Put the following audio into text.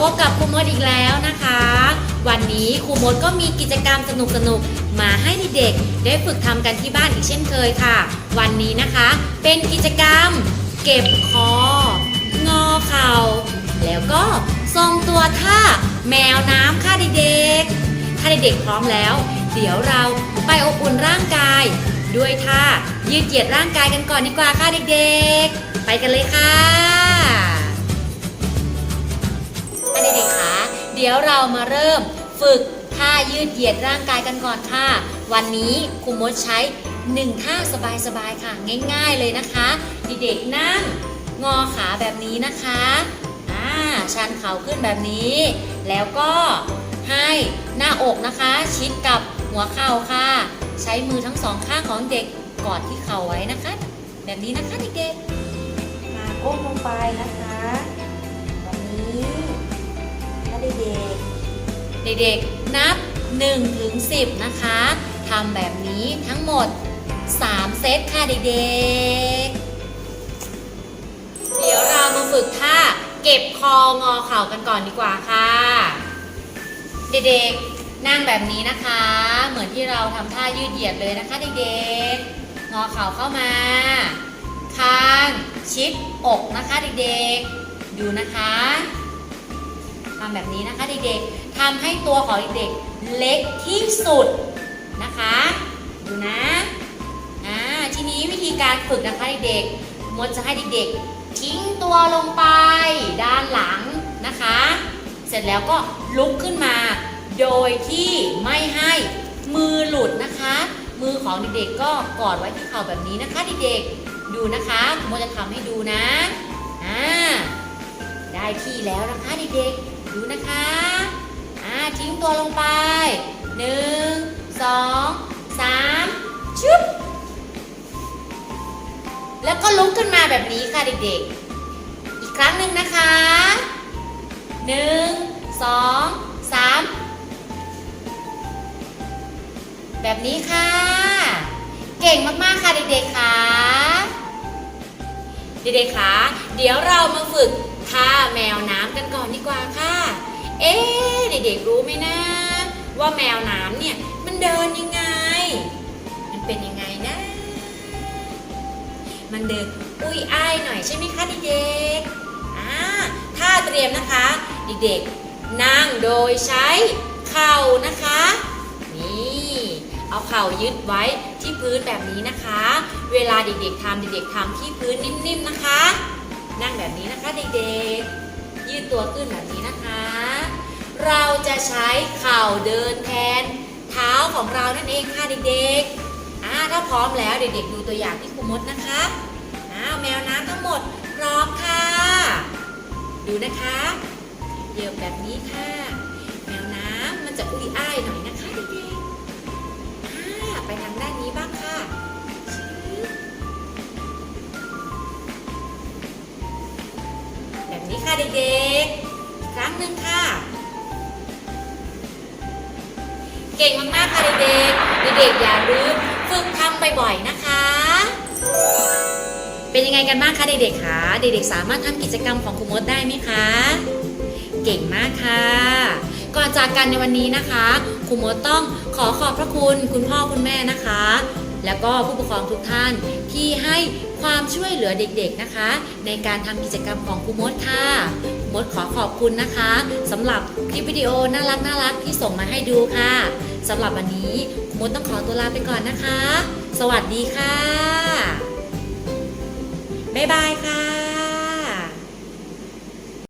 พบกับครูมดอีกแล้วนะคะ วันนี้ครูมดก็มีกิจกรรมสนุกๆมาให้เด็กๆได้ฝึกทำกันที่บ้านอีกเช่นเคยค่ะ วันนี้นะคะ เป็นกิจกรรม เก็บคองอเข่าแล้วก็ทรงตัวท่าแมวน้ำค่ะเด็กๆ ถ้าเด็กๆพร้อมแล้ว เดี๋ยวเราไปอบอุ่นร่างกาย ด้วยท่ายืดเหยียดร่างกายกันก่อนดีกว่าค่ะเด็กๆ ไปกันเลยค่ะ ดี๋ยวเรามาเริ่มฝึกท่ายืดเหยียดร่างกายกันก่อนค่ะ วันนี้ครูมดใช้หนึ่งท่าสบายๆค่ะ ง่ายๆเลยนะคะ เด็กๆนั่งงอขาแบบนี้นะคะอ่าชันเข่าขึ้นแบบนี้ แล้วก็ให้หน้าอกนะคะ ชิดกับหัวเข่าค่ะ ใช้มือทั้งสองข้างของเด็กกอดที่เข่าไว้นะคะ แบบนี้นะคะเด็กๆมาก้มลงไปนะคะ เด็กๆนับ1ถึง10 นะคะทำแบบนี้ทั้งหมด 3 เซตค่ะเด็กๆ เดี๋ยวเรามาฝึกท่าเก็บคองอเข่ากันก่อนดีกว่าค่ะ เด็กๆนั่งแบบนี้นะคะ เหมือนที่เราทำท่ายืดเหยียดเลยนะคะเด็กๆงอเข่าเข้ามาคางชิดอกนะคะเด็กๆ ดูนะคะ ทำแบบนี้นะคะเด็กๆทำให้ตัวของเด็กๆเล็กที่สุดนะคะ ดูนะอ่าทีนี้วิธีการฝึกนะคะเด็กๆมดจะให้เด็กๆ ทิ้งตัวลงไปด้านหลังนะคะ เสร็จแล้วก็ลุกขึ้นมา โดยที่ไม่ให้มือหลุดนะคะ มือของเด็กๆก็กอดไว้ที่เข่าแบบนี้นะคะเด็กๆดูนะคะโมจะทำให้ดูนะอ่าได้ที่แล้วนะคะเด็กๆ ดูนะคะอ่าทิ้งตัวลงไปหนึ่งสองสามชึบแล้วก็ลุกขึ้นมาแบบนี้ค่ะเด็กๆ อีกครั้งหนึ่งนะคะหนึ่งสองสามแบบนี้ค่ะ เก่งมากๆค่ะเด็กๆค่ะเด็กๆค่ะเดี๋ยวเรามาฝึก ท่าแมวน้ำกันก่อนดีกว่าค่ะ เอ๊ะเด็กๆรู้ไหมนะ ว่าแมวน้ำเนี่ยมันเดินยังไง มันเป็นยังไงนะ มันเดินอุ้ยอ้ายหน่อยใช่ไหมคะเด็กๆอ่าถ้าเตรียมนะคะ เด็กๆนั่งโดยใช้เข่านะคะ นี่ เอาเข่ายึดไว้ที่พื้นแบบนี้นะคะ เวลาเด็กๆทำเด็กๆทำที่พื้นนิ่มๆนะคะ นั่งแบบนี้นะคะเด็กๆ ยืดตัวขึ้นแบบนี้นะคะ เราจะใช้เข่าเดินแทน เท้าของเรานั่นเองค่ะเด็กๆอ่าถ้าพร้อมแล้วเด็กๆดูตัวอย่างที่ครูมดนะคะอ้าวแมวน้ำทั้งหมดพร้อมค่ะ ดูนะคะเหยียบแบบนี้ค่ะ แมวน้ำมันจะอุ้ยอ้ายหน่อยนะคะเด็กๆไปทางด้านนี้บ้างค่ะ ค่ะเด็กๆ ครั้งหนึ่งค่ะ เก่งมากๆค่ะเด็กๆ เด็กๆอย่าลืมฝึกทำบ่อยๆนะคะ เป็นยังไงกันบ้างคะเด็กๆคะเด็กๆสามารถทำกิจกรรมของครูมดได้ไหมคะ เก่งมากค่ะ ก่อนจากกันในวันนี้นะคะครูมดต้องขอขอบพระคุณคุณพ่อคุณแม่นะคะ แล้วก็ผู้ปกครองทุกท่านที่ให้ ความช่วยเหลือเด็กๆนะคะ ในการทำกิจกรรมของครูมดค่ะมดขอขอบคุณนะคะสำหรับคลิปวิดีโอน่ารักน่ารักที่ส่งมาให้ดูค่ะสำหรับวันนี้มดต้องขอตัวลาไปก่อนนะคะ สวัสดีค่ะ บ๊ายบายค่ะ